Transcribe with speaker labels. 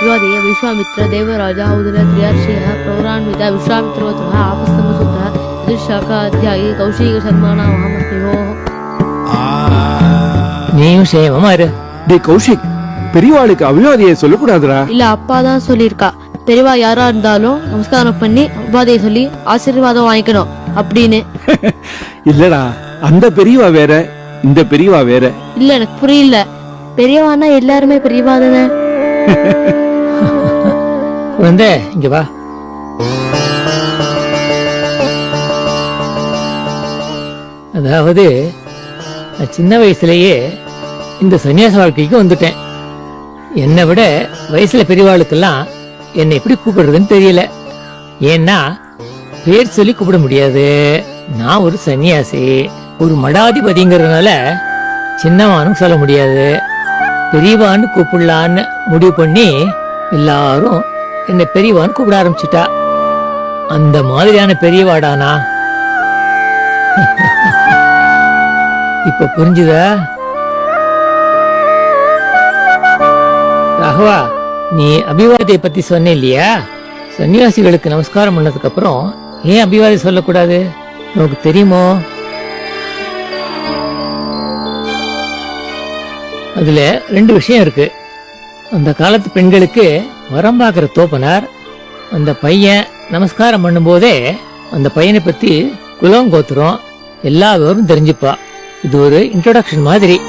Speaker 1: ಯುವದೆಯ ವಿಶ್ವಾಮಿತ್ರ ದೇವರಾಜ ಔದರ ಕ್ರಿಯಾರ್ಷಯ ಪೌರಾನ್ವಿತ ವಿಶ್ವಾಮಿತ್ರೋತಃ ಆಪಸ್ತಮಸುತಃ ಋಷಾಕಾಧ್ಯಾಯಿ ಕೌಶಿಕ ಶರ್ಮಾಣ ಮಹಾಮಸ್ತಿಯೋ
Speaker 2: நீயும் சேவமா இரு
Speaker 3: டேய் கௌஷிக் பெரியவாளுக்கு அபிவாதியை சொல்லக்கூடாதுடா
Speaker 1: இல்ல அப்பாதான் சொல்லிருக்கா பெரியவா யாரா இருந்தாலும் நமஸ்காரம் பண்ணி உபாதையை சொல்லி ஆசீர்வாதம் வாங்கிக்கணும் அப்படின்னு
Speaker 3: இல்லடா அந்த பெரியவா வேற இந்த பெரியவா வேற
Speaker 1: இல்ல எனக்கு புரியல பெரியவான்னா எல்லாருமே பெரியவா தானே
Speaker 2: குழந்தை இங்க வா. அதாவது நான் சின்ன வயசுலயே இந்த சன்னியாச வாழ்க்கைக்கு வந்துட்டேன். என்னை விட வயசுல பெரியவாளுக்கெல்லாம் என்னை எப்படி கூப்பிடுறதுன்னு தெரியல. ஏன்னா பேர் சொல்லி கூப்பிட முடியாது. நான் ஒரு சன்னியாசி ஒரு மடாதிபதிங்கிறதுனால சின்னவானும் சொல்ல முடியாது. பெரியவான்னு கூப்பிடலான்னு முடிவு பண்ணி எல்லாரும் என்னை பெரியவான்னு கூப்பிட ஆரம்பிச்சிட்டா. அந்த மாதிரியான பெரியவாடானா? இப்ப புரிஞ்சுதா? ராகவா நீ அபிவாதியை பத்தி சொன்ன இல்லையா சன்னியாசிகளுக்கு நமஸ்காரம் பண்ணதுக்கு அப்புறம் ஏன் அபிவாதி சொல்லக்கூடாது? உனக்கு தெரியுமோ? அதுல ரெண்டு விஷயம் இருக்கு. அந்த காலத்து பெண்களுக்கு வரம் பார்க்கிற தோப்பனார். அந்த பையன் நமஸ்காரம் பண்ணும்போதே அந்த பையனை பத்தி குலம் கோத்திரம் எல்லா விவரம் தெரிஞ்சுப்பா. இது ஒரு இன்ட்ரோடக்ஷன் மாதிரி.